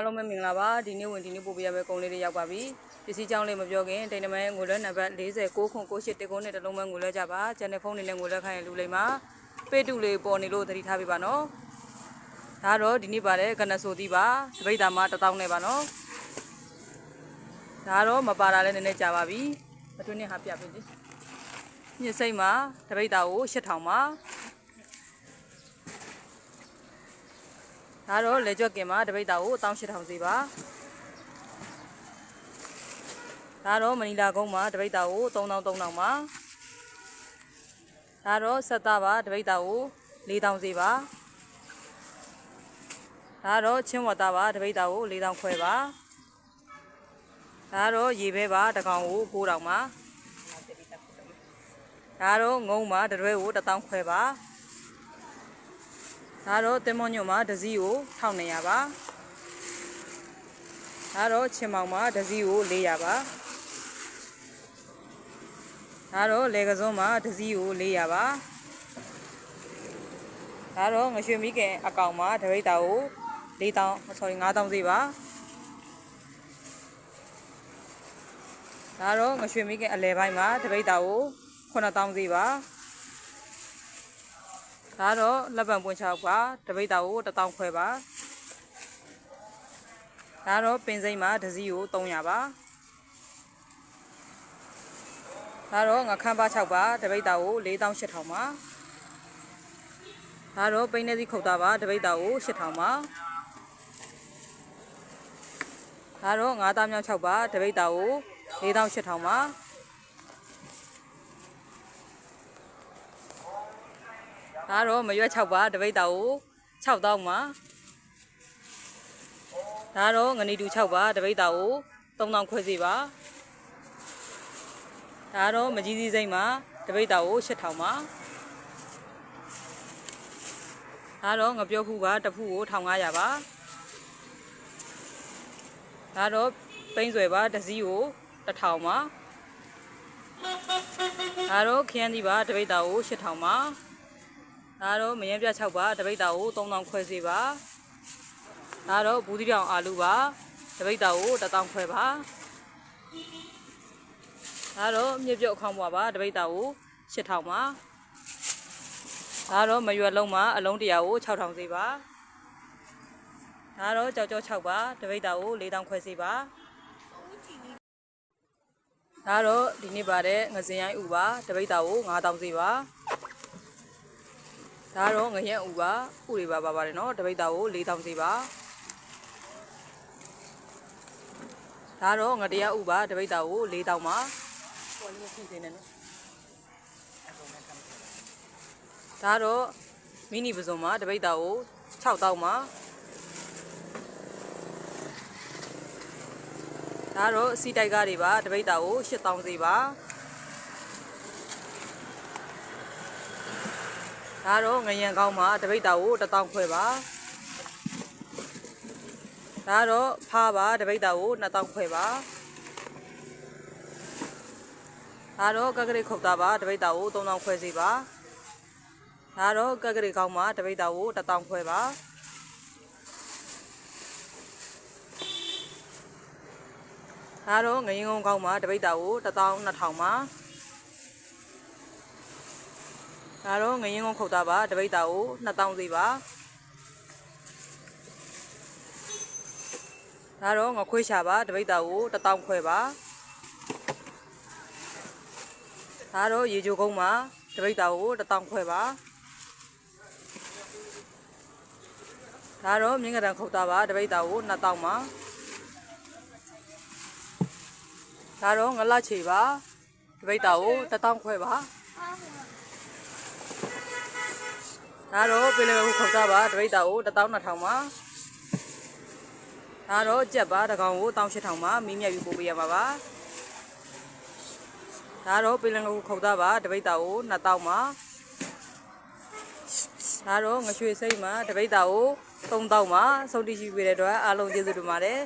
အားလုံးပဲမင်္ဂလာပါဒီနေ့ဝင်ဒီနေ့ပို့ပေးရမယ့်ကုန်းလေးတွေရောက်ပါပြီပစ္စည်းကြောင်းလေးမပြောခင်တိန်နမဲငွေလွှဲနံပါတ်49ခွန်68တကုန်းနဲ့တစ်လုံးပဲငွေလွှဲကြပါကျန်တဲ့ဖုန်းတွေနဲ့ငွေလွှဲခိုင်းရင်လူလိမ့်မှာပေတုလေးပေါ်နေလို့သတိထားပေးပါနော်ဒါတော့ဒီနေ့ပါတယ်ကနဆိုသီးပါတပိတ်တာမှာ1000နဲ့ပါနော်ဒါတော့မပါတာလည်းနည်းနည်းကြာပါပြီမထွေးနဲ့ဟာပြပေးလေညစိတ်မှာတပိတ်တာကို8000ပါ ဒါတော့လေကြွက်ကင်မှာတပိတ်တာကို18000စီပါဒါတော့မနီလာကုန်းမှာတပိတ်တာကို3300ပါဒါတော့ဆက်သားပါတပိတ်တာကို4000စီပါဒါတော့ချင်းဝတ်သားပါတပိတ်တာကို4000ခွဲပါဒါတော့ရေပဲပါတကောင်ကို9000ပါဒါတော့ငုံပါတရွဲကို1000ခွဲပါ ဒါတော့တင်မွန်ညွန့်မှာဒဇီကို1200ပါဒါတော့ချင်းမောင်မှာဒဇီကို400ပါဒါတော့လေကစုံမှာဒဇီကို400ပါဒါတော့ငရွှေမိခင်အကောင်မှာဒရိတ်တာကို4000 sorry 5000စီပါဒါတော့ငရွှေမိခင်အလဲပိုင်းမှာဒရိတ်တာကို9000စီပါ ဒါတော့လက်ပံပွင့်ချောက်ပါတပိတ်တာကို1000ခွဲပါဒါတော့ပင်စိမ့်မှာဒစီကို300ပါဒါတော့ငခမ်းပါ6ပါတပိတ်တာကို4800ပါဒါတော့ပိန်းနေစီခုတ်တာပါတပိတ်တာကို8000ပါဒါတော့ငါးသားမြောက်6ပါတပိတ်တာကို4800ပါ ဒါတော့မရွက်6ပါတပိတ်တာကို6000ပါဒါတော့ငနီတူ6ပါတပိတ်တာကို3000ခွဲစီပါဒါတော့မကြီးစည်းစိမ့်မှာတပိတ်တာကို8000ပါဒါတော့ငပြောခုပါတစ်ဖူကို1500ပါဒါတော့ပိန်းဆွဲပါတစ်စီးကို1000ပါဒါတော့ခရမ်းဒီပါတပိတ်တာကို8000ပါ ဒါတော့မရင်ပြ6ပါတပိတ်တာကို3000ခွဲစီပါဒါတော့ဘူးတိတောင်အာလူပါတပိတ်တာကို1000ခွဲပါဒါတော့မြစ်ပြုတ်ခေါင်းပွားပါတပိတ်တာကို8000ပါဒါတော့မရွယ်လုံးမှာအလုံးတရာကို6000စီပါဒါတော့ကြောက်ကြော6ပါတပိတ်တာကို4000ခွဲစီပါဒါတော့ဒီနေ့ပါတဲ့ငစင်ရိုင်းဥပါတပိတ်တာကို9000စီပါ ဒါတော့ငရက်ဥပါဥတွေပါပါပါတယ်နော်တပိတ်တာကို4000စီပါဒါတော့ငတရားဥပါတပိတ်တာကို4000ပါဟိုလေးဖြည့်နေတယ်နော်ဒါတော့မီနီပစုံမှာတပိတ်တာကို6000ပါဒါတော့စီတိုက်ကားတွေပါတပိတ်တာကို8000စီပါ ဒါတော့ငရံကောင်းမှာတပိတ်တာကို1000ခွဲပါဒါတော့ဖားပါတပိတ်တာကို2000ခွဲပါဒါတော့ကက်ကရိခုတ်တာပါတပိတ်တာကို3000ခွဲစီပါဒါတော့ကက်ကရိကောင်းမှာတပိတ်တာကို1000ခွဲပါဒါတော့ငရင်ကုန်းကောင်းမှာတပိတ်တာကို12000ပါ ဒါတော့ငရင်ကုန်းခုတ်တာပါတပိတ်တာကို2000စီပါဒါတော့ငခွေးရှာပါတပိတ်တာကို1000ခွဲပါဒါတော့ရေချိုကုန်းမှာတပိတ်တာကို1000ခွဲပါဒါတော့မြင်းကတန်ခုတ်တာပါတပိတ်တာကို2000ပါဒါတော့ငလချေပါတပိတ်တာကို1000ခွဲပါ ဒါတော့ပြည်လေခုတ်တာပါတပိတ်တာကို12000ပါဒါတော့ကြက်ပါတကောင်ကို18000ပါမီးမြတ်ပြီးပို့ပေးရမှာပါဒါတော့ပြည်လေခုတ်တာပါတပိတ်တာကို2000ပါဒါတော့ငရွှေစိမ့်မှာတပိတ်တာကို3000ပါစုံတီရှိပေးတဲ့အတွက်အားလုံးကျေးဇူးတင်ပါတယ်